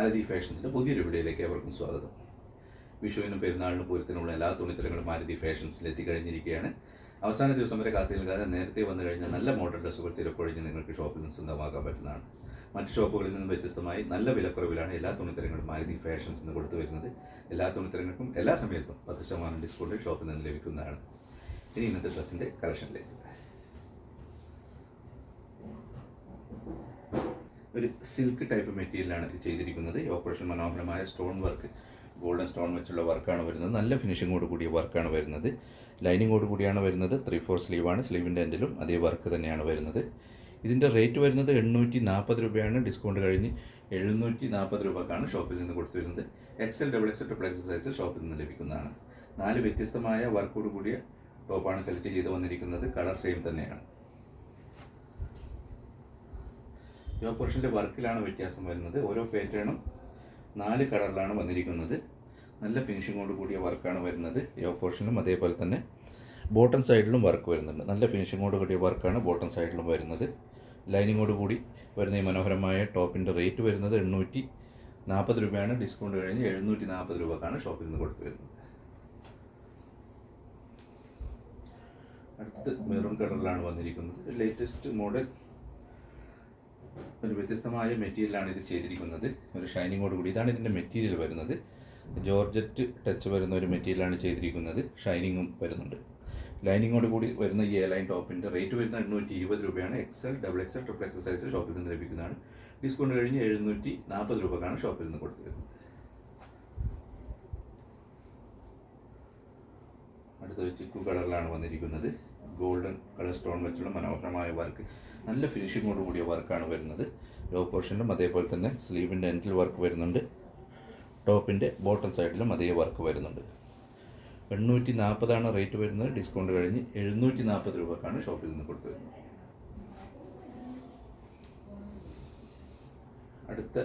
അലതി ഫാഷൻസിന്റെ പുതിയൊരു വീഡിയോയിലേക്ക് ഏവർക്കും സ്വാഗതം. വിഷുവിനും പെരുന്നാളിനും പൂരത്തിനുള്ള എല്ലാ തുണിത്തരങ്ങളും മാരുതി ഫാഷൻസിൽ എത്തിക്കഴിഞ്ഞിരിക്കുകയാണ്. അവസാന ദിവസം വരെ കാത്തു നിൽക്കാതെ നേരത്തെ വന്നു കഴിഞ്ഞാൽ നല്ല മോഡൽ ഡ്രസ്സുകൾ തിരക്കൊഴിഞ്ഞ് നിങ്ങൾക്ക് ഷോപ്പിൽ നിന്ന് സ്വന്തമാക്കാൻ പറ്റുന്നതാണ്. മറ്റ് ഷോപ്പുകളിൽ നിന്നും വ്യത്യസ്തമായി നല്ല വിലക്കുറവിലാണ് എല്ലാ തുണിത്തരങ്ങളും മാരുതി ഫാഷൻസ് എന്ന് കൊടുത്തു വരുന്നത്. എല്ലാ തുണിത്തരങ്ങൾക്കും എല്ലാ സമയത്തും പത്ത് ശതമാനം ഡിസ്കൗണ്ട് ഷോപ്പിൽ നിന്ന് ലഭിക്കുന്നതാണ്. ഇനി ഇന്നത്തെ ഡ്രസ്സിന്റെ കളക്ഷനിലേക്ക്. ഒരു സിൽക്ക് ടൈപ്പ് മെറ്റീരിയലാണ് ഇത് ചെയ്തിരിക്കുന്നത്. ഓപ്പറേഷൻ മനോഹരമായ സ്റ്റോൺ വർക്ക് ഗോൾഡൻ സ്റ്റോൺ വെച്ചുള്ള വർക്കാണ് വരുന്നത്. നല്ല ഫിനിഷിങ്ങോട് കൂടിയ വർക്കാണ് വരുന്നത്. ലൈനിങ്ങോട് കൂടിയാണ് വരുന്നത്. ത്രീ ഫോർ സ്ലീവാണ് സ്ലീവിന്റെ എൻഡിലും അതേ വർക്ക് തന്നെയാണ് വരുന്നത്. ഇതിന്റെ റേറ്റ് വരുന്നത് എണ്ണൂറ്റി നാൽപ്പത് രൂപയാണ്. ഡിസ്കൗണ്ട് കഴിഞ്ഞ് എഴുന്നൂറ്റി നാൽപ്പത് രൂപക്കാണ് ഷോപ്പിൽ നിന്ന് കൊടുത്തു വരുന്നത് XL double XL triple XL size ഷോപ്പിൽ നിന്ന് ലഭിക്കുന്നതാണ്. നാല് വ്യത്യസ്തമായ വർക്കോട് കൂടിയ ടോപ്പാണ് സെലക്ട് ചെയ്ത് വന്നിരിക്കുന്നത്. കളർ സെയിം തന്നെയാണ് യോ പോർഷന്റെ വർക്കിലാണ് വ്യത്യാസം വരുന്നത്. ഓരോ പാറ്റേണും നാല് കളറിലാണ് വന്നിരിക്കുന്നത്. നല്ല ഫിനിഷിങ്ങോട് കൂടിയ വർക്കാണ് വരുന്നത്. യോ പോർഷനും അതേപോലെ തന്നെ ബോട്ടം സൈഡിലും വർക്ക് വരുന്നുണ്ട്. നല്ല ഫിനിഷിങ്ങോട് കൂടിയ വർക്കാണ് ബോട്ടം സൈഡിലും വരുന്നത്. ലൈനിങ്ങോട് കൂടി വരുന്ന ഈ മനോഹരമായ ടോപ്പിന്റെ റേറ്റ് വരുന്നത് എണ്ണൂറ്റി നാൽപ്പത് രൂപയാണ്. ഡിസ്കൗണ്ട് കഴിഞ്ഞ് എഴുന്നൂറ്റി നാൽപ്പത് രൂപക്കാണ് ഷോപ്പിൽ നിന്ന് കൊടുത്തു വരുന്നത്. അടുത്ത് മെറൂൺ കളറിലാണ് വന്നിരിക്കുന്നത്. ലേറ്റസ്റ്റ് മോഡൽ ഒരു വ്യത്യസ്തമായ മെറ്റീരിയലാണ് ഇത് ചെയ്തിരിക്കുന്നത്. ഒരു ഷൈനിങ്ങോട് കൂടി ഇതാണ് ഇതിന്റെ മെറ്റീരിയൽ വരുന്നത്. ജോർജറ്റ് ടച്ച് വരുന്ന ഒരു മെറ്റീരിയലാണ് ചെയ്തിരിക്കുന്നത്. ഷൈനിങ്ങും വരുന്നുണ്ട്. ലൈനിങ്ങോട് കൂടി വരുന്ന ഈ എ ലൈൻ ടോപ്പിന്റെ റേറ്റ് വരുന്ന എണ്ണൂറ്റി ഇരുപത് രൂപയാണ്. XL double XL triple XL size ഷോപ്പിൽ നിന്ന് ലഭിക്കുന്നതാണ്. ഡിസ്കൗണ്ട് കഴിഞ്ഞ് എഴുന്നൂറ്റി നാൽപ്പത് രൂപക്കാണ് ഷോപ്പിൽ നിന്ന് കൊടുത്തു വരുന്നത് അടുത്ത ചിക്കു കളറിലാണ് വന്നിരിക്കുന്നത്. ഗോൾഡൻ കളർ സ്റ്റോൺ വെച്ചുള്ള മനോഹരമായ വർക്ക് നല്ല ഫിനിഷിങ്ങോട് കൂടിയ വർക്കാണ് വരുന്നത്. ലോ പോർഷനിലും അതേപോലെ തന്നെ സ്ലീവിന്റെ എൻഡിൽ വർക്ക് വരുന്നുണ്ട്. ടോപ്പിന്റെ ബോട്ടം സൈഡിലും അതേ വർക്ക് വരുന്നുണ്ട്. എണ്ണൂറ്റി നാൽപ്പതാണ് റേറ്റ് വരുന്നത്. ഡിസ്കൗണ്ട് കഴിഞ്ഞ് എഴുന്നൂറ്റി നാൽപ്പത് രൂപക്കാണ് ഷോപ്പിൽ നിന്ന് കൊടുത്തു വരുന്നത്. അടുത്ത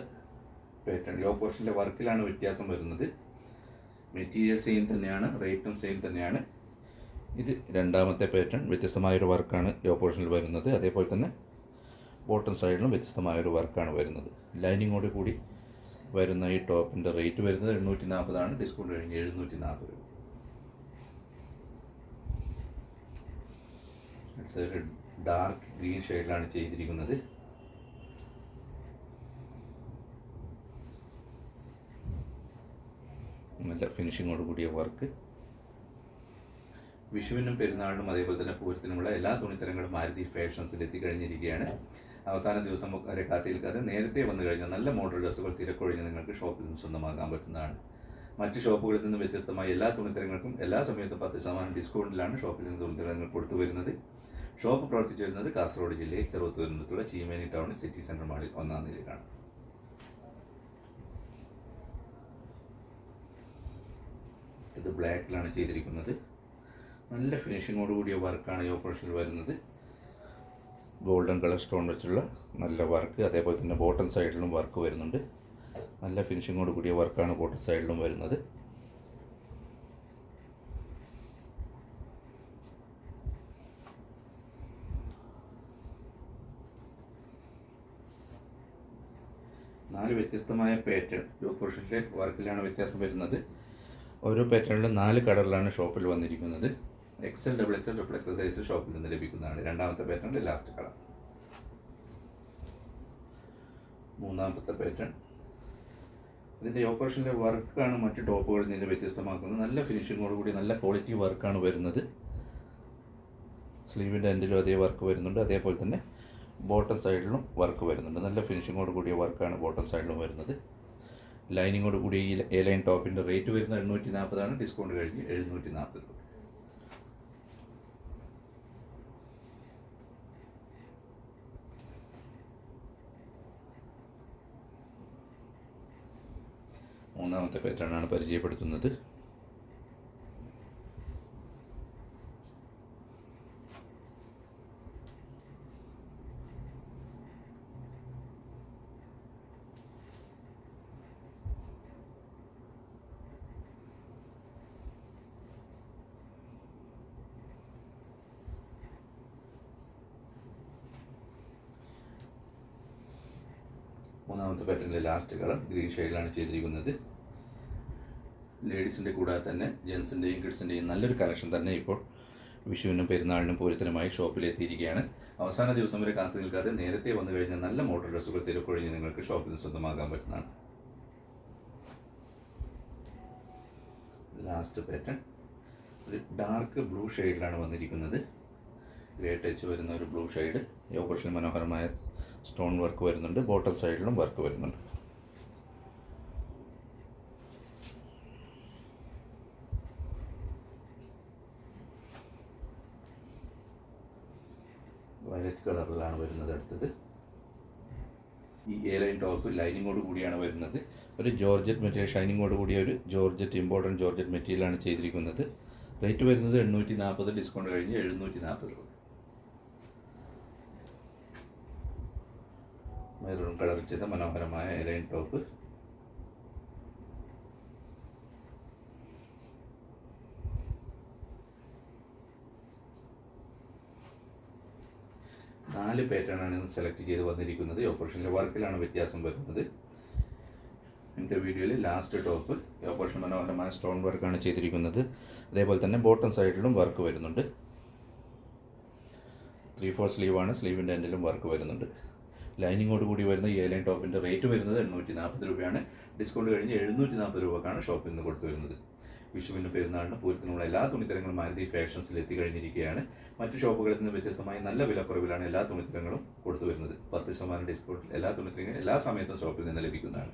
പാറ്റേൺ ലോ പോർഷന്റെ വർക്കിലാണ് വ്യത്യാസം വരുന്നത്. മെറ്റീരിയൽ സെയിം തന്നെയാണ് റേറ്റും സെയിം തന്നെയാണ്. ഇത് രണ്ടാമത്തെ പാറ്റേൺ വ്യത്യസ്തമായൊരു വർക്കാണ് ഈ ഓപ്പോഷനിൽ വരുന്നത്. അതേപോലെ തന്നെ ബോട്ടം സൈഡിലും വ്യത്യസ്തമായൊരു വർക്കാണ് വരുന്നത്. ലൈനിങ്ങോട് കൂടി വരുന്ന ഈ ടോപ്പിന്റെ റേറ്റ് വരുന്നത് എണ്ണൂറ്റി നാൽപ്പതാണ് ഡിസ്കൗണ്ട് കഴിഞ്ഞ് എഴുന്നൂറ്റി നാൽപ്പത് രൂപ അടുത്തൊരു ഡാർക്ക് ഗ്രീൻ ഷെയ്ഡിലാണ് ചെയ്തിരിക്കുന്നത്. നല്ല ഫിനിഷിങ്ങോട് കൂടിയ വർക്ക് വിഷുവിനും പെരുന്നാളിനും അതേപോലെ തന്നെ പൂരത്തിനുമുള്ള എല്ലാ തുണിത്തരങ്ങളും മാരുതി ഫാഷൻസിൽ എത്തിക്കഴിഞ്ഞിരിക്കുകയാണ്. അവസാന ദിവസം വരെ കാത്തിരിക്കാതെ നേരത്തെ വന്നു കഴിഞ്ഞാൽ നല്ല മോഡൽ ഡ്രസ്സുകൾ തിരക്കൊഴിഞ്ഞ് നിങ്ങൾക്ക് ഷോപ്പിൽ നിന്ന് സ്വന്തമാക്കാൻ പറ്റുന്നതാണ്. മറ്റ് ഷോപ്പുകളിൽ നിന്ന് വ്യത്യസ്തമായ എല്ലാ തുണിത്തരങ്ങൾക്കും എല്ലാ സമയത്തും പത്ത് ശതമാനം ഡിസ്കൗണ്ടിലാണ് ഷോപ്പിൽ നിന്ന് തുണിത്തരങ്ങൾ കൊടുത്തു വരുന്നത്. ഷോപ്പ് പ്രവർത്തിച്ചു വരുന്നത് കാസർഗോഡ് ജില്ലയിൽ ചെറുത്തൂരിനടുത്തുള്ള ചീമേനി ടൗണിൽ സിറ്റി സെന്റർ മാളിൽ ഒന്നാം നിലയിലാണ്. ഇത് ബ്ലാക്കിലാണ് ചെയ്തിരിക്കുന്നത്. നല്ല ഫിനിഷിങ്ങോട് കൂടിയ വർക്കാണ് ഈ ഓപ്പറേഷനിൽ വരുന്നത്. ഗോൾഡൻ കളർ സ്റ്റോൺ വെച്ചുള്ള നല്ല വർക്ക് അതേപോലെ തന്നെ ബോട്ടം സൈഡിലും വർക്ക് വരുന്നുണ്ട്. നല്ല ഫിനിഷിങ്ങോട് കൂടിയ വർക്കാണ് ബോട്ടം സൈഡിലും വരുന്നത്. നാല് വ്യത്യസ്തമായ പാറ്റേൺ ഈ ഓപ്പറേഷനിലെ വർക്കിലാണ് വ്യത്യാസം വരുന്നത്. ഓരോ പാറ്റേണിലും നാല് കളറിലാണ് ഷോപ്പിൽ വന്നിരിക്കുന്നത്. XL double XL triple XL size ഷോപ്പിൽ നിന്ന് ലഭിക്കുന്നതാണ്. രണ്ടാമത്തെ പാറ്റേൺ ലാസ്റ്റ് കളർ മൂന്നാമത്തെ പാറ്റേൺ ഇതിന്റെ ഓപ്പറേഷനിലെ വർക്കാണ് മറ്റ് ടോപ്പുകളിൽ നിന്ന് വ്യത്യസ്തമാക്കുന്നത്. നല്ല ഫിനിഷിങ്ങോട് കൂടി നല്ല ക്വാളിറ്റി വർക്കാണ് വരുന്നത്. സ്ലീവിന്റെ എൻഡിലും അതേ വർക്ക് വരുന്നുണ്ട്. അതേപോലെ തന്നെ ബോട്ടം സൈഡിലും വർക്ക് വരുന്നുണ്ട്. നല്ല ഫിനിഷിങ്ങോട് കൂടിയ വർക്കാണ് ബോട്ടം സൈഡിലും വരുന്നത്. ലൈനിങ്ങോട് കൂടി ഈ എ ലൈൻ ടോപ്പിന്റെ റേറ്റ് വരുന്നത് എണ്ണൂറ്റി നാൽപ്പതാണ് ഡിസ്കൗണ്ട് കഴിഞ്ഞ് എഴുന്നൂറ്റി നാൽപ്പത് രൂപ. മൂന്നാമത്തെ പാറ്റേണാണ് പരിചയപ്പെടുത്തുന്നത്. മൂന്നാമത്തെ പാറ്റേണിലെ ലാസ്റ്റ് കളർ ഗ്രീൻ ഷെയ്ഡിലാണ് ചെയ്തിരിക്കുന്നത്. ലേഡീസിന്റെ കൂടാതെ തന്നെ ജെൻസിന്റെയും കിഡ്സിന്റെയും നല്ലൊരു കളക്ഷൻ തന്നെ ഇപ്പോൾ വിഷുവിനും പെരുന്നാളിനും പൂരത്തിനുമായി ഷോപ്പിലെത്തിയിരിക്കുകയാണ്. അവസാന ദിവസം വരെ കാത്തു നിൽക്കാതെ നേരത്തെ വന്നു കഴിഞ്ഞാൽ നല്ല മോഡൽ ഡ്രസ്സുകൾ തിരക്കൊഴിഞ്ഞ് നിങ്ങൾക്ക് ഷോപ്പിൽ നിന്ന് സ്വന്തമാക്കാൻ പറ്റുന്നതാണ്. ലാസ്റ്റ് പാറ്റേൺ ഒരു ഡാർക്ക് ബ്ലൂ ഷെയ്ഡിലാണ് വന്നിരിക്കുന്നത്. ഗ്രേ ടച്ച് വരുന്ന ഒരു ബ്ലൂ ഷെയ്ഡ് യോഗോഷൻ മനോഹരമായ സ്റ്റോൺ വർക്ക് വരുന്നുണ്ട്. ബോട്ടം സൈഡിലും വർക്ക് വരുന്നുണ്ട്. വയലറ്റ് കളറിലാണ് വരുന്നത് അടുത്തത്. ഈ എ ലൈൻ ടോപ്പ് ലൈനിങ്ങോട് കൂടിയാണ് വരുന്നത്. ഒരു ജോർജറ്റ് മെറ്റീരിയൽ ഷൈനിങ്ങോട് കൂടിയ ഒരു ജോർജറ്റ് ഇമ്പോർട്ടന്റ് ജോർജറ്റ് മെറ്റീരിയലാണ് ചെയ്തിരിക്കുന്നത്. റേറ്റ് വരുന്നത് എണ്ണൂറ്റി നാൽപ്പത് ഡിസ്കൗണ്ട് കഴിഞ്ഞ് എഴുന്നൂറ്റി നാൽപ്പത് രൂപ. മെറൂൺ കളർ ചെയ്ത മനോഹരമായ എ ലൈൻ ടോപ്പ് നാല് പാറ്റേണാണ് സെലക്ട് ചെയ്ത് വന്നിരിക്കുന്നത്. ഓപ്പറേഷനിലെ വർക്കിലാണ് വ്യത്യാസം വരുന്നത്. ഇന്നത്തെ വീഡിയോയിൽ ലാസ്റ്റ് ടോപ്പ് ഓപ്പറേഷൻ മനോഹരമായ സ്റ്റോൺ വർക്കാണ് ചെയ്തിരിക്കുന്നത്. അതേപോലെ തന്നെ ബോട്ടം സൈഡിലും വർക്ക് വരുന്നുണ്ട്. ത്രീ ഫോർ സ്ലീവാണ് സ്ലീവിന്റെ എൻഡിലും വർക്ക് വരുന്നുണ്ട്. ലൈനിങ്ങോട് കൂടി വരുന്ന ഈ ലൈൻ ടോപ്പിന്റെ റേറ്റ് വരുന്നത് എണ്ണൂറ്റി നാൽപ്പത് രൂപയാണ്. ഡിസ്കൗണ്ട് കഴിഞ്ഞ് എഴുന്നൂറ്റി നാൽപ്പത് രൂപക്കാണ് ഷോപ്പിൽ നിന്ന് കൊടുത്തു വരുന്നത്. വിഷുവിന് പെരുന്നാളിന് പൂരത്തിനുള്ള എല്ലാ തുണിത്തരങ്ങളും മാരുതി ഫാഷൻസിൽ എത്തിക്കഴിഞ്ഞിരിക്കുകയാണ്. മറ്റു ഷോപ്പുകളിൽ നിന്ന് വ്യത്യസ്തമായി നല്ല വിലക്കുറവിലാണ് എല്ലാ തുണിത്തരങ്ങളും കൊടുത്തു വരുന്നത്. പത്ത് ശതമാനം ഡിസ്കൗണ്ടിൽ എല്ലാ തുണിത്തരങ്ങളും എല്ലാ സമയത്തും ഷോപ്പിൽ നിന്ന് ലഭിക്കുന്നതാണ്.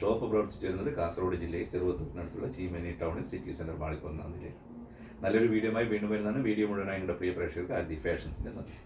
ഷോപ്പ് പ്രവർത്തിച്ചു വരുന്നത് കാസർഗോഡ് ജില്ലയിൽ ചെറുവത്തൂരിനടുത്തുള്ള ചീമേനി ടൗണിൽ സിറ്റി സെന്റർ മാളിപ്പൊന്നാം നിലയിൽ നല്ലൊരു വീഡിയോയുമായി വീണ്ടും വരുന്നതാണ്. വീഡിയോ മുഴുവനായി നിങ്ങളുടെ പ്രിയ പ്രേക്ഷകർക്ക് ആദ്യ ഫാഷൻസിന്റെ നന്ദി.